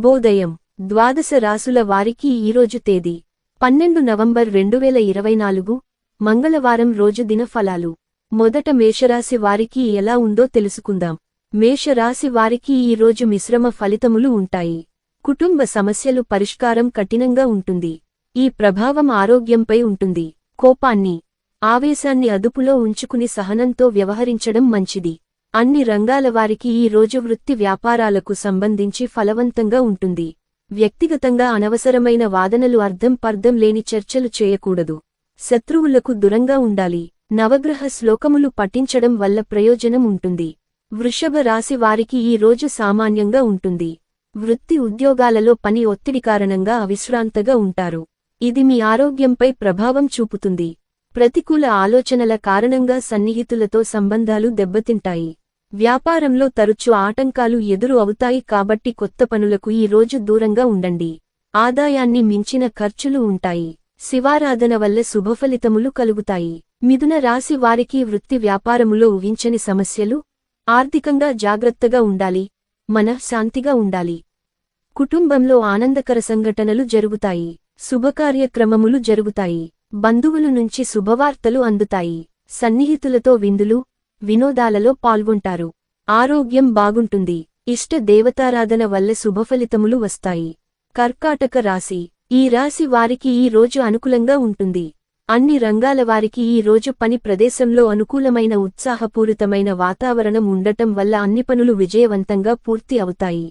శుభోదయం ద్వాదశ రాసుల వారికి ఈరోజు తేదీ పన్నెండు నవంబర్ రెండువేల ఇరవై నాలుగు మంగళవారం రోజు దినఫలాలు. మొదట మేషరాశి వారికి ఎలా ఉందో తెలుసుకుందాం. మేషరాశి వారికి ఈరోజు మిశ్రమ ఫలితములు ఉంటాయి. కుటుంబ సమస్యలు పరిష్కారం కఠినంగా ఉంటుంది. ఈ ప్రభావం ఆరోగ్యంపై ఉంటుంది. కోపాన్ని ఆవేశాన్ని అదుపులో ఉంచుకుని సహనంతో వ్యవహరించడం మంచిది. అన్ని రంగాల వారికి ఈ రోజు వృత్తి వ్యాపారాలకు సంబంధించి ఫలవంతంగా ఉంటుంది. వ్యక్తిగతంగా అనవసరమైన వాదనలు అర్థం పర్థం లేని చర్చలు చేయకూడదు. శత్రువులకు దూరంగా ఉండాలి. నవగ్రహ శ్లోకములు పఠించడం వల్ల ప్రయోజనం ఉంటుంది. వృషభ రాశి వారికి ఈ రోజు సామాన్యంగా ఉంటుంది. వృత్తి ఉద్యోగాలలో పని ఒత్తిడి కారణంగా అవిశ్రాంతగా ఉంటారు. ఇది మీ ఆరోగ్యంపై ప్రభావం చూపుతుంది. ప్రతికూల ఆలోచనల కారణంగా సన్నిహితులతో సంబంధాలు దెబ్బతింటాయి. వ్యాపారంలో తరచు ఆటంకాలు ఎదురు అవుతాయి కాబట్టి కొత్త పనులకు ఈ రోజు దూరంగా ఉండండి. ఆదాయాన్ని మించిన ఖర్చులు ఉంటాయి. శివారాధన వల్ల శుభఫలితములు కలుగుతాయి. మిథున రాశి వారికి వృత్తి వ్యాపారములో ఊహించని సమస్యలు ఆర్థికంగా జాగ్రత్తగా ఉండాలి మనఃశాంతిగా ఉండాలి. కుటుంబంలో ఆనందకర సంఘటనలు జరుగుతాయి. శుభకార్యక్రమములు జరుగుతాయి. బంధువుల నుంచి శుభవార్తలు అందుతాయి. సన్నిహితులతో విందులు వినోదాలలో పాల్గొంటారు. ఆరోగ్యం బాగుంటుంది. ఇష్ట దేవతారాధన వల్ల శుభఫలితములు వస్తాయి. కర్కాటక రాశి. ఈ రాశి వారికి ఈ రోజు అనుకూలంగా ఉంటుంది. అన్ని రంగాల వారికి ఈ రోజు పని ప్రదేశంలో అనుకూలమైన ఉత్సాహపూరితమైన వాతావరణం ఉండటం వల్ల అన్ని పనులు విజయవంతంగా పూర్తి అవుతాయి.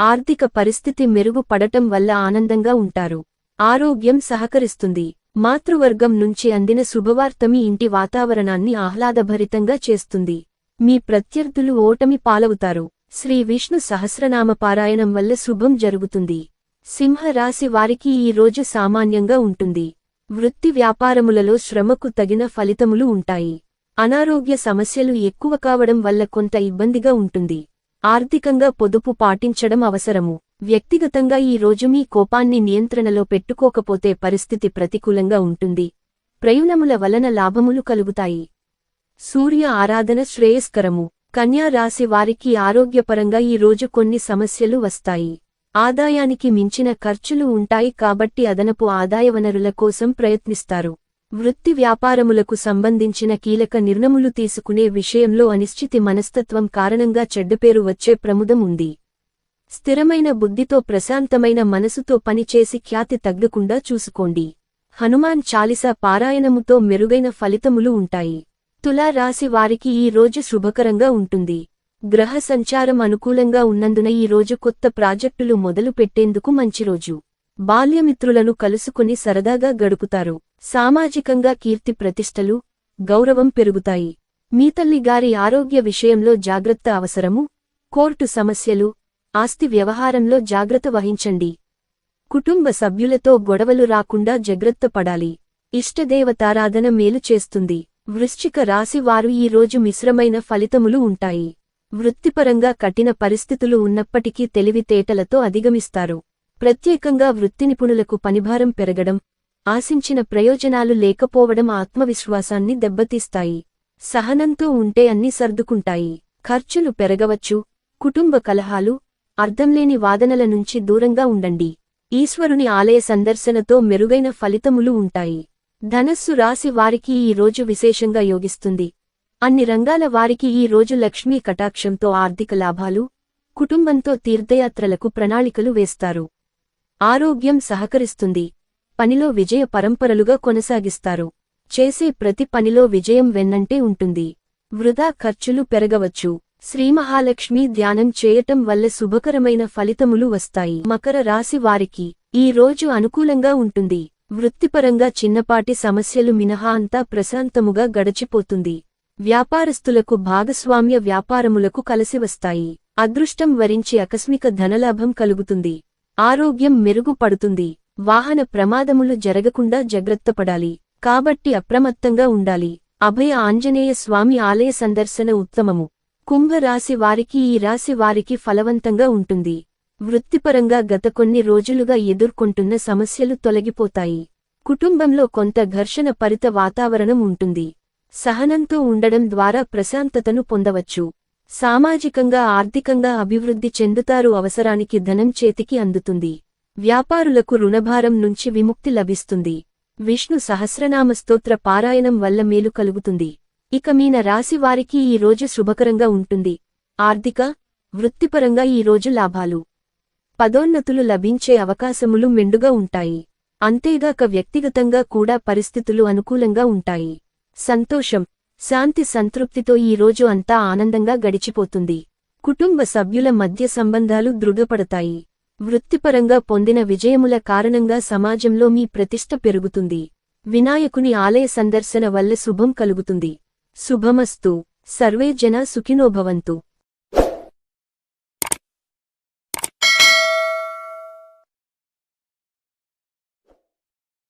ఆర్థిక పరిస్థితి మెరుగుపడటం వల్ల ఆనందంగా ఉంటారు. ఆరోగ్యం సహకరిస్తుంది. మాతృవర్గం నుంచి అందిన శుభవార్త మీ ఇంటి వాతావరణాన్ని ఆహ్లాదభరితంగా చేస్తుంది. మీ ప్రత్యర్థులు ఓటమి పాలవుతారు. శ్రీ విష్ణు సహస్రనామ పారాయణం వల్ల శుభం జరుగుతుంది. సింహరాశి వారికి ఈ రోజు సామాన్యంగా ఉంటుంది. వృత్తి వ్యాపారములలో శ్రమకు తగిన ఫలితములు ఉంటాయి. అనారోగ్య సమస్యలు ఎక్కువ కావడం వల్ల కొంత ఇబ్బందిగా ఉంటుంది. ఆర్థికంగా పొదుపు పాటించడం అవసరము. వ్యక్తిగతంగా ఈ రోజు మీ కోపాన్ని నియంత్రణలో పెట్టుకోకపోతే పరిస్థితి ప్రతికూలంగా ఉంటుంది. ప్రయుణముల వలన లాభములు కలుగుతాయి. సూర్య ఆరాధన శ్రేయస్కరము. కన్యా రాశి వారికి ఆరోగ్యపరంగా ఈ రోజు కొన్ని సమస్యలు వస్తాయి. ఆదాయానికి మించిన ఖర్చులు ఉంటాయి కాబట్టి అదనపు ఆదాయ వనరుల కోసం ప్రయత్నిస్తారు. వృత్తి వ్యాపారములకు సంబంధించిన కీలక నిర్ణములు తీసుకునే విషయంలో అనిశ్చితి మనస్తత్వం కారణంగా చెడ్డపేరు వచ్చే ప్రముదం ఉంది. స్థిరమైన బుద్ధితో ప్రశాంతమైన మనసుతో పనిచేసి ఖ్యాతి తగ్గకుండా చూసుకోండి. హనుమాన్ చాలిసా పారాయణముతో మెరుగైన ఫలితములు ఉంటాయి. తులా రాశి వారికి ఈ రోజు శుభకరంగా ఉంటుంది. గ్రహ సంచారం అనుకూలంగా ఉన్నందున ఈ రోజు కొత్త ప్రాజెక్టులు మొదలు పెట్టేందుకు మంచి రోజు. బాల్యమిత్రులను కలుసుకుని సరదాగా గడుపుతారు. సామాజికంగా కీర్తి ప్రతిష్టలు గౌరవం పెరుగుతాయి. మీ తల్లిగారి ఆరోగ్య విషయంలో జాగ్రత్త అవసరము. కోర్టు సమస్యలు ఆస్తి వ్యవహారంలో జాగ్రత్త వహించండి. కుటుంబ సభ్యులతో గొడవలు రాకుండా జాగ్రత్త పడాలి. ఇష్టదేవతారాధన మేలు చేస్తుంది. వృశ్చిక రాశి వారు ఈ రోజు మిశ్రమైన ఫలితములు ఉంటాయి. వృత్తిపరంగా కఠిన పరిస్థితులు ఉన్నప్పటికీ తెలివితేటలతో అధిగమిస్తారు. ప్రత్యేకంగా వృత్తి నిపుణులకు పనిభారం పెరగడం ఆశించిన ప్రయోజనాలు లేకపోవడం ఆత్మవిశ్వాసాన్ని దెబ్బతీస్తాయి. సహనంతో ఉంటే అన్ని సర్దుకుంటాయి. ఖర్చులు పెరగవచ్చు కుటుంబ కలహాలు అర్థంలేని వాదనల నుంచి దూరంగా ఉండండి. ఈశ్వరుని ఆలయ సందర్శనతో మెరుగైన ఫలితములు ఉంటాయి. ధనస్సు రాశి వారికి ఈ రోజు విశేషంగా యోగిస్తుంది. అన్ని రంగాల వారికి ఈ రోజు లక్ష్మీ కటాక్షంతో ఆర్థిక లాభాలు కుటుంబంతో తీర్థయాత్రలకు ప్రణాళికలు వేస్తారు. ఆరోగ్యం సహకరిస్తుంది. పనిలో విజయ పరంపరలుగా కొనసాగిస్తారు. చేసే ప్రతి పనిలో విజయం వెన్నంటే ఉంటుంది. వృధా ఖర్చులు పెరగవచ్చు. శ్రీమహాలక్ష్మి ధ్యానం చేయటం వల్ల శుభకరమైన ఫలితములు వస్తాయి. మకర రాశి వారికి ఈ రోజు అనుకూలంగా ఉంటుంది. వృత్తిపరంగా చిన్నపాటి సమస్యలు మినహా అంతా ప్రశాంతముగా గడచిపోతుంది. వ్యాపారస్తులకు భాగస్వామ్య వ్యాపారములకు కలిసివస్తాయి అదృష్టం వరించి ఆకస్మిక ధనలాభం కలుగుతుంది. ఆరోగ్యం మెరుగుపడుతుంది. వాహన ప్రమాదములు జరగకుండా జాగ్రత్తపడాలి. కాబట్టి అప్రమత్తంగా ఉండాలి. అభయ ఆంజనేయ స్వామి ఆలయ సందర్శన ఉత్తమము. కుంభరాశి వారికి ఈ రాశి వారికి ఫలవంతంగా ఉంటుంది. వృత్తిపరంగా గత కొన్ని రోజులుగా ఎదుర్కొంటున్న సమస్యలు తొలగిపోతాయి. కుటుంబంలో కొంత ఘర్షణ పరిత వాతావరణం ఉంటుంది. సహనంతో ఉండడం ద్వారా ప్రశాంతతను పొందవచ్చు. సామాజికంగా ఆర్థికంగా అభివృద్ధి చెందుతారు అవసరానికి ధనం చేతికి అందుతుంది. వ్యాపారులకు రుణభారం నుంచి విముక్తి లభిస్తుంది. విష్ణు సహస్రనామ స్తోత్ర పారాయణం వల్ల మేలు కలుగుతుంది. ఇక మీన రాశి వారికి ఈ రోజు శుభకరంగా ఉంటుంది. ఆర్థిక వృత్తిపరంగా ఈ రోజు లాభాలు. పదోన్నతులు లభించే అవకాశములు మెండుగా ఉంటాయి. అంతేగాక వ్యక్తిగతంగా కూడా పరిస్థితులు అనుకూలంగా ఉంటాయి. సంతోషం శాంతి సంతృప్తితో ఈ రోజు అంతా ఆనందంగా గడిచిపోతుంది. కుటుంబ సభ్యుల మధ్య సంబంధాలు దృఢపడతాయి. వృత్తిపరంగా పొందిన విజయముల కారణంగా సమాజంలో మీ ప్రతిష్ట పెరుగుతుంది. వినాయకుని ఆలయ సందర్శన వల్ల శుభం కలుగుతుంది. శుభమస్తు. సర్వే జన సుఖినోభవంతు